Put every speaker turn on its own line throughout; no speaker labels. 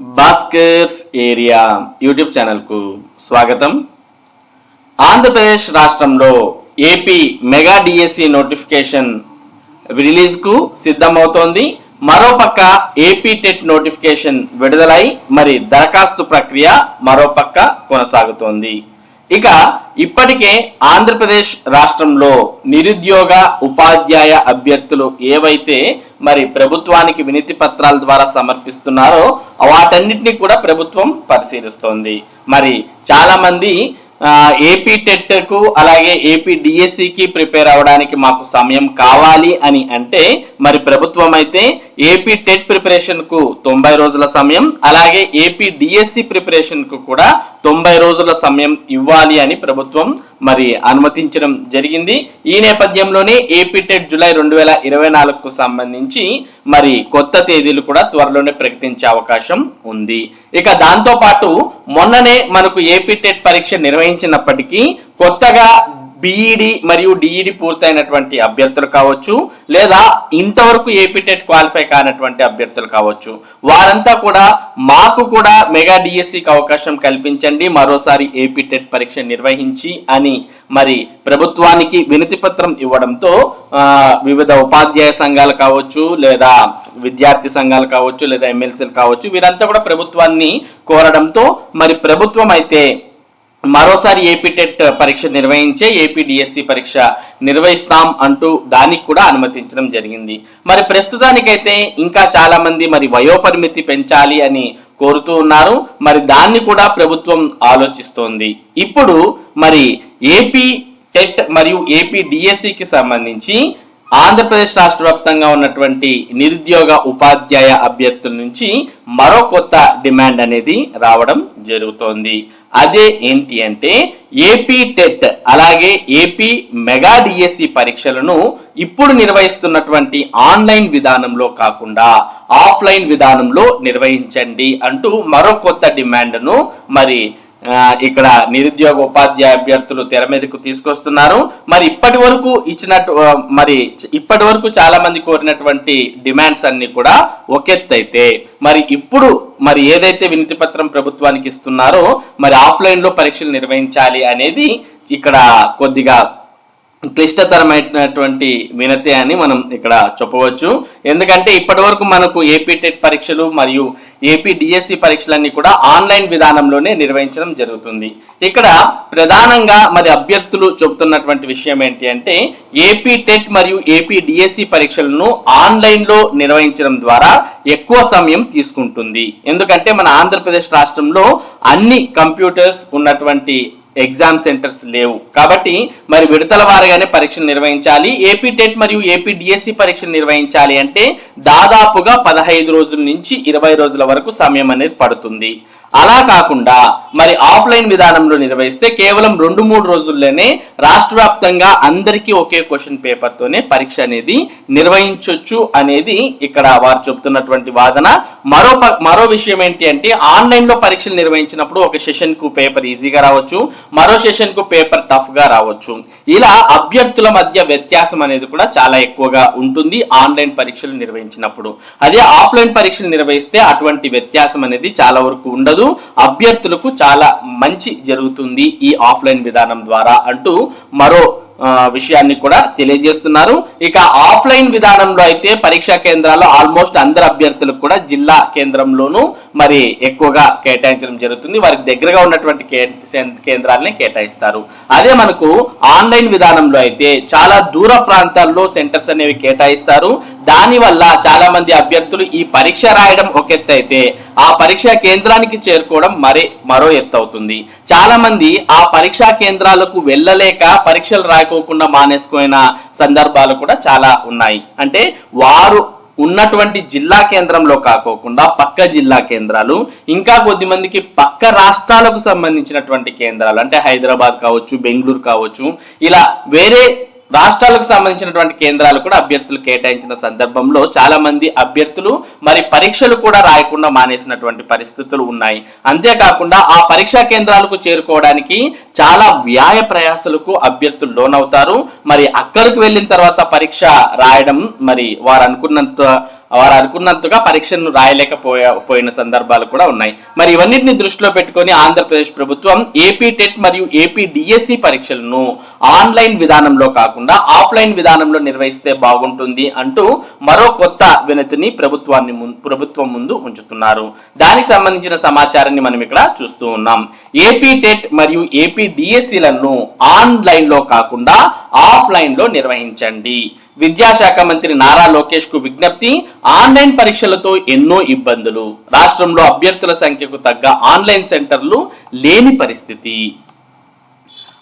Bhaskar's area YouTube ఛానల్కు స్వాగతం. ఆంధ్రప్రదేశ్ రాష్ట్రంలో ఏపీ మెగా డిఎస్సి నోటిఫికేషన్ రిలీజ్కు సిద్ధమవుతోంది. మరోపక్క ఏపీ టెట్ నోటిఫికేషన్ విడుదలై మరి దరఖాస్తు ప్రక్రియ మరోపక్క కొనసాగుతోంది. ఇక ఇప్పటికే ఆంధ్రప్రదేశ్ రాష్ట్రంలో నిరుద్యోగ ఉపాధ్యాయ అభ్యర్థులు ఏవైతే మరి ప్రభుత్వానికి వినతి పత్రాల ద్వారా సమర్పిస్తున్నారో వాటన్నిటిని కూడా ప్రభుత్వం పరిశీలిస్తోంది. మరి చాలా మంది ఏపీ టెట్కు అలాగే ఏపీ డిఎస్సికి ప్రిపేర్ అవడానికి మాకు సమయం కావాలి అని అంటే మరి ప్రభుత్వం అయితే ఏపీ టెట్ ప్రిపరేషన్కు తొంభై రోజుల సమయం అలాగే ఏపీ డిఎస్సి ప్రిపరేషన్కు కూడా తొంభై రోజుల సమయం ఇవ్వాలి అని ప్రభుత్వం మరి అనుమతించడం జరిగింది. ఈ నేపథ్యంలోనే ఏపీ టెట్ జులై రెండు వేల ఇరవై నాలుగుకు సంబంధించి మరి కొత్త తేదీలు కూడా త్వరలోనే ప్రకటించే అవకాశం ఉంది. ఇక దాంతో పాటు మొన్ననే మనకు ఏపీ టెట్ పరీక్ష నిర్వహించినప్పటికీ కొత్తగా బిఈడి మరియు డిఈడి పూర్తయినటువంటి అభ్యర్థులు కావచ్చు లేదా ఇంతవరకు ఏపీటెట్ క్వాలిఫై కానటువంటి అభ్యర్థులు కావచ్చు. వారంతా కూడా మాకు కూడా మెగా డిఎస్సికి అవకాశం కల్పించండి మరోసారి ఏపీటెట్ పరీక్ష నిర్వహించి అని మరి ప్రభుత్వానికి వినతి పత్రం ఇవ్వడంతో వివిధ ఉపాధ్యాయ సంఘాలు కావచ్చు లేదా విద్యార్థి సంఘాలు కావచ్చు లేదా ఎమ్మెల్సీలు కావచ్చు వీరంతా కూడా ప్రభుత్వాన్ని కోరడంతో మరి ప్రభుత్వం అయితే మరోసారి ఏపీ టెట్ పరీక్ష నిర్వహించే ఏపీ డిఎస్సి పరీక్ష నిర్వహిస్తాం అంటూ దానికి కూడా అనుమతించడం జరిగింది. మరి ప్రస్తుతానికైతే ఇంకా చాలా మంది మరి వయోపరిమితి పెంచాలి అని కోరుతూ ఉన్నారు. మరి దాన్ని కూడా ప్రభుత్వం ఆలోచిస్తోంది. ఇప్పుడు మరి ఏపీ టెట్ మరియు ఏపీ డిఎస్సికి సంబంధించి ఆంధ్రప్రదేశ్ రాష్ట్ర వ్యాప్తంగా ఉన్నటువంటి నిరుద్యోగ ఉపాధ్యాయ అభ్యర్థుల నుంచి మరో కొత్త డిమాండ్ అనేది రావడం జరుగుతోంది. అదే ఏంటి అంటే ఏపీ టెట్ అలాగే ఏపీ మెగా డిఎస్సి పరీక్షలను ఇప్పుడు నిర్వహిస్తున్నటువంటి ఆన్లైన్ విధానంలో కాకుండా ఆఫ్లైన్ విధానంలో నిర్వహించండి అంటూ మరో కొత్త డిమాండ్ను మరి ఇక్కడ నిరుద్యోగ ఉపాధ్యాయ అభ్యర్థులు తెర మీదకు తీసుకొస్తున్నారు. మరి ఇప్పటి వరకు ఇచ్చినట్టు మరి ఇప్పటి వరకు చాలా మంది కోరినటువంటి డిమాండ్స్ అన్ని కూడా ఒకెత్తైతే మరి ఇప్పుడు మరి ఏదైతే వినతి పత్రం ప్రభుత్వానికి ఇస్తున్నారో మరి ఆఫ్లైన్లో పరీక్షలు నిర్వహించాలి అనేది ఇక్కడ కొద్దిగా క్లిష్టతరమైనటువంటి వినతి అని మనం ఇక్కడ చెప్పవచ్చు. ఎందుకంటే ఇప్పటి వరకు మనకు ఏపీ టెట్ పరీక్షలు మరియు ఏపీ డిఎస్సి పరీక్షలన్నీ కూడా ఆన్లైన్ విధానంలోనే నిర్వహించడం జరుగుతుంది. ఇక్కడ ప్రధానంగా మరి అభ్యర్థులు చెబుతున్నటువంటి విషయం ఏంటి అంటే ఏపీ టెట్ మరియు ఏపీ డిఎస్సి పరీక్షలను ఆన్లైన్లో నిర్వహించడం ద్వారా ఎక్కువ సమయం తీసుకుంటుంది. ఎందుకంటే మన ఆంధ్రప్రదేశ్ రాష్ట్రంలో అన్ని కంప్యూటర్స్ ఉన్నటువంటి ఎగ్జామ్ సెంటర్స్ లేవు. కాబట్టి మరి విడతల వారిగానే పరీక్షలు నిర్వహించాలి. ఏపీ టెట్ మరియు ఏపీ డిఎస్సి పరీక్షలు నిర్వహించాలి అంటే దాదాపుగా పదహైదు రోజుల నుంచి ఇరవై రోజుల వరకు సమయం అనేది పడుతుంది. అలా కాకుండా మరి ఆఫ్లైన్ విధానంలో నిర్వహిస్తే కేవలం రెండు మూడు రోజుల్లోనే రాష్ట్ర వ్యాప్తంగా అందరికీ ఒకే క్వశ్చన్ పేపర్తోనే పరీక్ష అనేది నిర్వహించవచ్చు అనేది ఇక్కడ వారు చెబుతున్నటువంటి వాదన. మరో ప- మరో విషయం ఏంటి అంటే ఆన్లైన్లో పరీక్షలు నిర్వహించినప్పుడు ఒక సెషన్కు పేపర్ ఈజీగా రావచ్చు మరో సెషన్కు పేపర్ టఫ్గా రావచ్చు. ఇలా అభ్యర్థుల మధ్య వ్యత్యాసం అనేది కూడా చాలా ఎక్కువగా ఉంటుంది ఆన్లైన్ పరీక్షలు నిర్వహించినప్పుడు. అదే ఆఫ్లైన్ పరీక్షలు నిర్వహిస్తే అటువంటి వ్యత్యాసం అనేది చాలా వరకు ఉండదు. అభ్యర్థులకు చాలా మంచి జరుగుతుంది ఈ ఆఫ్లైన్ విధానం ద్వారా అంటూ మరో విషయాన్ని కూడా తెలియజేస్తున్నారు. ఇక ఆఫ్లైన్ విధానంలో అయితే పరీక్షా కేంద్రాల్లో ఆల్మోస్ట్ అందరు అభ్యర్థులకు కూడా జిల్లా కేంద్రంలోనూ మరి ఎక్కువగా కేటాయించడం జరుగుతుంది. వారికి దగ్గరగా ఉన్నటువంటి కేంద్రాలని కేటాయిస్తారు. అదే మనకు ఆన్లైన్ విధానంలో అయితే చాలా దూర ప్రాంతాల్లో సెంటర్స్ అనేవి కేటాయిస్తారు. దానివల్ల చాలా మంది అభ్యర్థులు ఈ పరీక్ష రాయడం ఒక ఎత్తు అయితే ఆ పరీక్షా కేంద్రానికి చేరుకోవడం మరే మరో ఎత్తు అవుతుంది. చాలా మంది ఆ పరీక్షా కేంద్రాలకు వెళ్ళలేక పరీక్షలు రాయకోకుండా మానేసుకున్న సందర్భాలు కూడా చాలా ఉన్నాయి. అంటే వారు ఉన్నటువంటి జిల్లా కేంద్రంలో కాకోకుండా పక్క జిల్లా కేంద్రాలు ఇంకా కొద్ది మందికి పక్క రాష్ట్రాలకు సంబంధించినటువంటి కేంద్రాలు అంటే హైదరాబాద్ కావచ్చు బెంగళూరు కావచ్చు ఇలా వేరే రాష్ట్రాలకు సంబంధించినటువంటి కేంద్రాలు కూడా అభ్యర్థులు కేటాయించిన సందర్భంలో చాలా మంది అభ్యర్థులు మరి పరీక్షలు కూడా రాయకుండా మానేసినటువంటి పరిస్థితులు ఉన్నాయి. అంతేకాకుండా ఆ పరీక్షా కేంద్రాలకు చేరుకోవడానికి చాలా వ్యాయ ప్రయాసలకు అభ్యర్థులు లోనవుతారు. మరి అక్కడికి వెళ్ళిన తర్వాత పరీక్ష రాయడం మరి వారు అనుకున్నంత వారు అనుకున్నంతగా పరీక్షను రాయలేకపోయా పోయిన సందర్భాలు కూడా ఉన్నాయి. మరి ఇవన్నిటిని దృష్టిలో పెట్టుకొని ఆంధ్రప్రదేశ్ ప్రభుత్వం ఏపీ టెట్ మరియు ఏపీ డిఎస్సి పరీక్షలను ఆన్లైన్ విధానంలో కాకుండా ఆఫ్లైన్ విధానంలో నిర్వహిస్తే బాగుంటుంది అంటూ మరో కొత్త వినతిని ప్రభుత్వాన్ని ప్రభుత్వం ముందు ఉంచుతున్నారు. దానికి సంబంధించిన సమాచారాన్ని మనం ఇక్కడ చూస్తూ ఉన్నాం. ఏపీ టెట్ మరియు ఏపీ డిఎస్సిలను ఆన్లైన్లో కాకుండా ఆఫ్లైన్లో నిర్వహించండి. విద్యాశాఖ మంత్రి నారా లోకేష్కు విజ్ఞప్తి ఆన్లైన్ పరీక్షలతో ఎన్నో ఇబ్బందులు. రాష్ట్రంలో అభ్యర్థుల సంఖ్యకు తగ్గ ఆన్లైన్ సెంటర్లు లేని పరిస్థితి.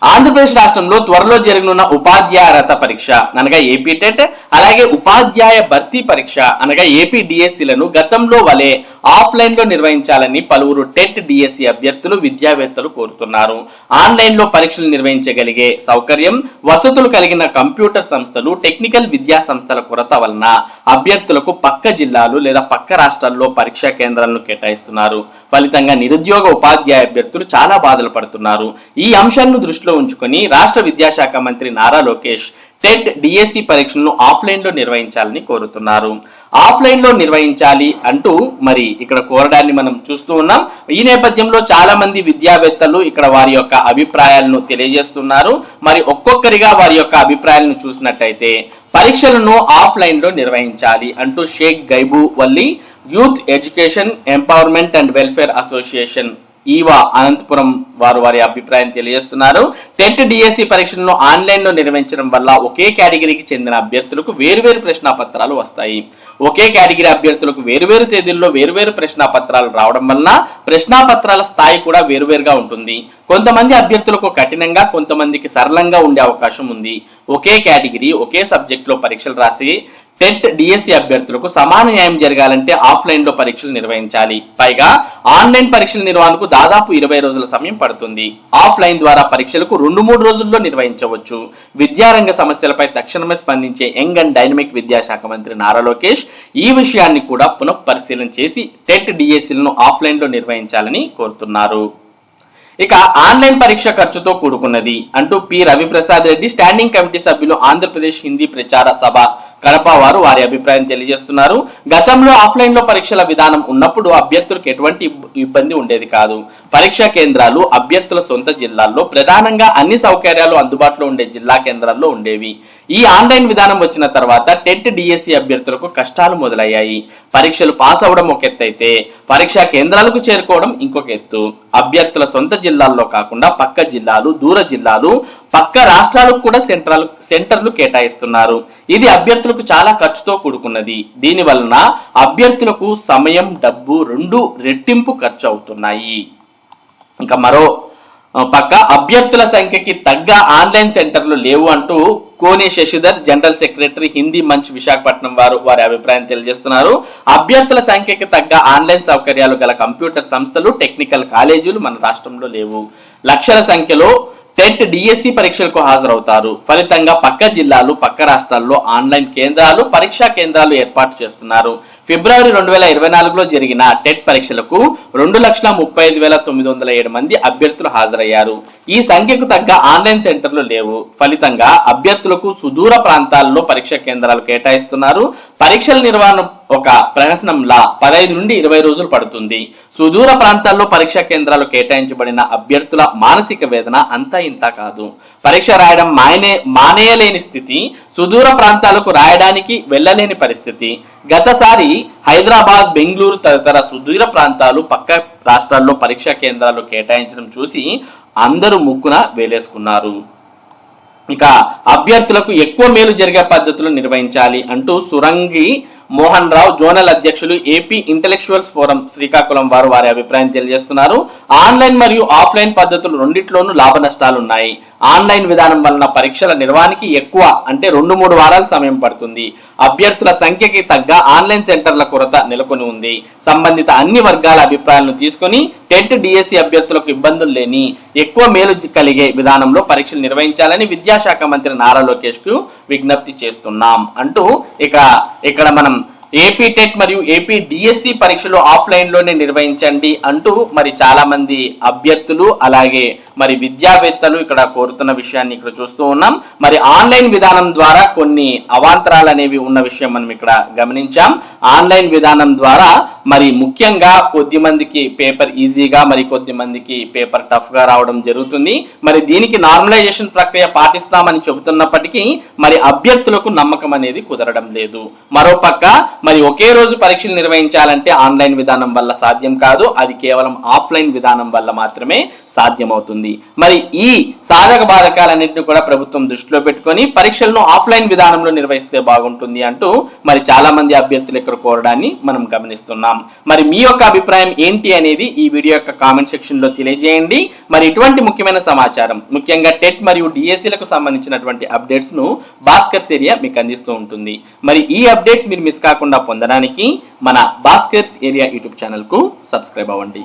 ఆంధ్రప్రదేశ్ రాష్ట్రంలో త్వరలో జరగనున్న ఉపాధ్యాయరత పరీక్ష అనగా ఏపీ టెట్ అలాగే ఉపాధ్యాయ భర్తీ పరీక్ష అనగా ఏపీ డిఎస్సీలను గతంలో వలె ఆఫ్లైన్లో నిర్వహించాలని పలువురు టెట్ డిఎస్సి అభ్యర్థులు విద్యావేత్తలు కోరుతున్నారు. ఆన్లైన్లో పరీక్షలు నిర్వహించగలిగే సౌకర్యం వసతులు కలిగిన కంప్యూటర్ సంస్థలు టెక్నికల్ విద్యా సంస్థల కొరత వలన అభ్యర్థులకు పక్క జిల్లాలు లేదా పక్క రాష్ట్రాల్లో పరీక్షా కేంద్రాలను కేటాయిస్తున్నారు. ఫలితంగా నిరుద్యోగ ఉపాధ్యాయ అభ్యర్థులు చాలా బాధలు పడుతున్నారు. ఈ అంశాలను దృష్టిలో ఉంచుకొని రాష్ట్ర విద్యాశాఖ మంత్రి నారా లోకేష్ టెట్ డిఎస్సి పరీక్షలను ఆఫ్లైన్లో నిర్వహించాలని కోరుతున్నారు. ఆఫ్లైన్లో నిర్వహించాలి అంటూ మరి ఇక్కడ కోరడాన్ని మనం చూస్తూ ఉన్నాం. ఈ నేపథ్యంలో చాలా మంది విద్యావేత్తలు ఇక్కడ వారి యొక్క అభిప్రాయాలను తెలియజేస్తున్నారు. మరి ఒక్కొక్కరిగా వారి యొక్క అభిప్రాయాలను చూసినట్టయితే పరీక్షలను ఆఫ్లైన్లో నిర్వహించాలి అంటూ Shaik Gaibu Valli youth education empowerment and welfare association Eva Anantapuram వారు వారి అభిప్రాయం తెలియజేస్తున్నారు. టెట్ డిఎస్సి పరీక్షలను ఆన్లైన్లో నిర్వహించడం వల్ల ఒకే కేటగిరీకి చెందిన అభ్యర్థులకు వేరువేరు ప్రశ్నాపత్రాలు వస్తాయి. ఒకే కేటగిరీ అభ్యర్థులకు వేరువేరు తేదీల్లో వేరువేరు ప్రశ్నాపత్రాలు రావడం వలన ప్రశ్నాపత్రాల స్థాయి కూడా వేరువేరుగా ఉంటుంది. కొంతమంది అభ్యర్థులకు కఠినంగా కొంతమందికి సరళంగా ఉండే అవకాశం ఉంది. ఒకే కేటగిరీ ఒకే సబ్జెక్ట్లో పరీక్షలు రాసి టెట్ డిఎస్సి అభ్యర్థులకు సమాన న్యాయం జరగాలంటే ఆఫ్లైన్లో పరీక్షలు నిర్వహించాలి. పైగా ఆన్లైన్ పరీక్షల నిర్వహణకు దాదాపు ఇరవై రోజుల సమయం పడుతుంది. ఆఫ్లైన్ ద్వారా పరీక్షలకు రెండు మూడు రోజుల్లో నిర్వహించవచ్చు. విద్యారంగ సమస్యలపై తక్షణమే స్పందించే యంగ్ అండ్ డైనమిక్ విద్యాశాఖ మంత్రి నారా లోకేష్ ఈ విషయాన్ని కూడా పునఃపరిశీలన చేసి టెట్ డిఎస్సీలను ఆఫ్లైన్లో నిర్వహించాలని కోరుతున్నారు. ఇక ఆన్లైన్ పరీక్ష ఖర్చుతో కూడుకున్నది అంటూ P Raviprasad Reddy standing committee సభ్యులు ఆంధ్రప్రదేశ్ హిందీ ప్రచార సభ కడప వారు వారి అభిప్రాయం తెలియజేస్తున్నారు. గతంలో ఆఫ్లైన్లో పరీక్షల విధానం ఉన్నప్పుడు అభ్యర్థులకు ఎటువంటి ఇబ్బంది ఉండేది కాదు. పరీక్షా కేంద్రాలు అభ్యర్థుల సొంత జిల్లాల్లో ప్రధానంగా అన్ని సౌకర్యాలు అందుబాటులో ఉండే జిల్లా కేంద్రాల్లో ఉండేవి. ఈ ఆన్లైన్ విధానం వచ్చిన తర్వాత టెట్ డిఎస్సి అభ్యర్థులకు కష్టాలు మొదలయ్యాయి. పరీక్షలు పాస్ అవడం ఒక ఎత్తు అయితే పరీక్షా కేంద్రాలకు చేరుకోవడం ఇంకొక ఎత్తు. అభ్యర్థుల సొంత జిల్లాల్లో కాకుండా పక్క జిల్లాలు దూర జిల్లాలు పక్క రాష్ట్రాలకు కూడా సెంట్రల్ సెంటర్లు కేటాయిస్తున్నారు. ఇది అభ్యర్థులకు చాలా ఖర్చుతో కూడుకున్నది. దీని వలన అభ్యర్థులకు సమయం డబ్బు రెండు రెట్టింపు ఖర్చు అవుతున్నాయి ఇంకా మరో పక్క అభ్యర్థుల సంఖ్యకి తగ్గ ఆన్లైన్ సెంటర్లు లేవు అంటూ కోనే శశిధర్ జనరల్ సెక్రటరీ హిందీ మంచ్ విశాఖపట్నం వారు వారి అభిప్రాయం తెలియజేస్తున్నారు. అభ్యర్థుల సంఖ్యకి తగ్గ ఆన్లైన్ సౌకర్యాలు గల కంప్యూటర్ సంస్థలు టెక్నికల్ కాలేజీలు మన రాష్ట్రంలో లేవు. లక్షల సంఖ్యలో టెట్ డిఎస్సి పరీక్షలకు హాజరవుతారు. ఫలితంగా పక్క జిల్లాలు పక్క రాష్ట్రాల్లో ఆన్లైన్ కేంద్రాలు పరీక్షా కేంద్రాలు ఏర్పాటు చేస్తున్నారు. ఫిబ్రవరి రెండు వేల ఇరవై నాలుగులో జరిగిన టెట్ పరీక్షలకు రెండు లక్షల ముప్పై ఐదు వేల తొమ్మిది వందల ఏడు మంది అభ్యర్థులు హాజరయ్యారు. ఈ సంఖ్యకు తగ్గ ఆన్లైన్ సెంటర్లు లేవు. ఫలితంగా అభ్యర్థులకు సుదూర ప్రాంతాల్లో పరీక్ష కేంద్రాలు కేటాయిస్తున్నారు. పరీక్షల నిర్వహణ ఒక ప్రహసనంలా పదహైదు నుండి ఇరవై రోజులు పడుతుంది. సుదూర ప్రాంతాల్లో పరీక్షా కేంద్రాలు కేటాయించబడిన అభ్యర్థుల మానసిక వేదన అంతా ఇంత కాదు. పరీక్ష రాయడం మానే మానేయలేని స్థితి సుదూర ప్రాంతాలకు రాయడానికి వెళ్ళలేని పరిస్థితి. గతసారి హైదరాబాద్ బెంగళూరు తదితర సుదూర ప్రాంతాలు పక్క రాష్ట్రాల్లో పరీక్షా కేంద్రాలు కేటాయించడం చూసి అందరూ ముక్కున వేలేసుకున్నారు. ఇక అభ్యర్థులకు ఎక్కువ మేలు జరిగే పద్ధతులు నిర్వహించాలి అంటూ సురంగి మోహన్ రావు జోనల్ అధ్యక్షులు ఏపీ ఇంటలెక్చువల్స్ ఫోరం శ్రీకాకుళం వారు వారి అభిప్రాయం తెలియజేస్తున్నారు. ఆన్లైన్ మరియు ఆఫ్లైన్ పద్ధతులు రెండిట్లోనూ లాభ నష్టాలు ఉన్నాయి ఆన్లైన్ విధానం వలన పరీక్షల నిర్వహణకి ఎక్కువ అంటే రెండు మూడు వారాల సమయం పడుతుంది. అభ్యర్థుల సంఖ్యకి తగ్గ ఆన్లైన్ సెంటర్ల కొరత నెలకొని ఉంది. సంబంధిత అన్ని వర్గాల అభిప్రాయాలను తీసుకొని టెట్ డిఎస్సి అభ్యర్థులకు ఇబ్బందులు లేని ఎక్కువ మేలు కలిగే విధానంలో పరీక్షలు నిర్వహించాలని విద్యాశాఖ మంత్రి నారా లోకేష్కు విజ్ఞప్తి చేస్తున్నాం. అంటూ ఇక ఇక్కడ మనం ఏపీ టెట్ మరియు ఏపీ డిఎస్సి పరీక్షలు ఆఫ్లైన్లోనే నిర్వహించండి అంటూ మరి చాలా మంది అభ్యర్థులు అలాగే మరి విద్యావేత్తలు ఇక్కడ కోరుతున్న విషయాన్ని ఇక్కడ చూస్తూ ఉన్నాం. మరి ఆన్లైన్ విధానం ద్వారా కొన్ని అవాంతరాలు అనేవి ఉన్న విషయం మనం ఇక్కడ గమనించాం. ఆన్లైన్ విధానం ద్వారా మరి ముఖ్యంగా కొద్ది మందికి పేపర్ ఈజీగా మరి కొద్ది మందికి పేపర్ టఫ్గా రావడం జరుగుతుంది. మరి దీనికి నార్మలైజేషన్ ప్రక్రియ పాటిస్తామని చెబుతున్నప్పటికీ మరి అభ్యర్థులకు నమ్మకం అనేది కుదరడం లేదు. మరోపక్క మరి ఒకే రోజు పరీక్షలు నిర్వహించాలంటే ఆన్లైన్ విధానం వల్ల సాధ్యం కాదు. అది కేవలం ఆఫ్లైన్ విధానం వల్ల మాత్రమే సాధ్యమవుతుంది. మరి ఈ సాధక బాధకాలన్నింటినీ కూడా ప్రభుత్వం దృష్టిలో పెట్టుకొని పరీక్షలను ఆఫ్లైన్ విధానంలో నిర్వహిస్తే బాగుంటుంది అంటూ మరి చాలా మంది అభ్యర్థులు ఇక్కడ కోరడాన్ని మనం గమనిస్తున్నాం. మరి మీ యొక్క అభిప్రాయం ఏంటి అనేది ఈ వీడియో యొక్క కామెంట్ సెక్షన్లో తెలియజేయండి. మరి ఇటువంటి ముఖ్యమైన సమాచారం ముఖ్యంగా టెట్ మరియు డిఎస్సీలకు సంబంధించినటువంటి అప్డేట్స్ను భాస్కర్స్ ఏరియా మీకు అందిస్తూ ఉంటుంది. మరి ఈ అప్డేట్స్ మీరు మిస్ కాకుండా పొందడానికి మన భాస్కర్స్ ఏరియా యూట్యూబ్ ఛానల్కు సబ్స్క్రైబ్ అవ్వండి.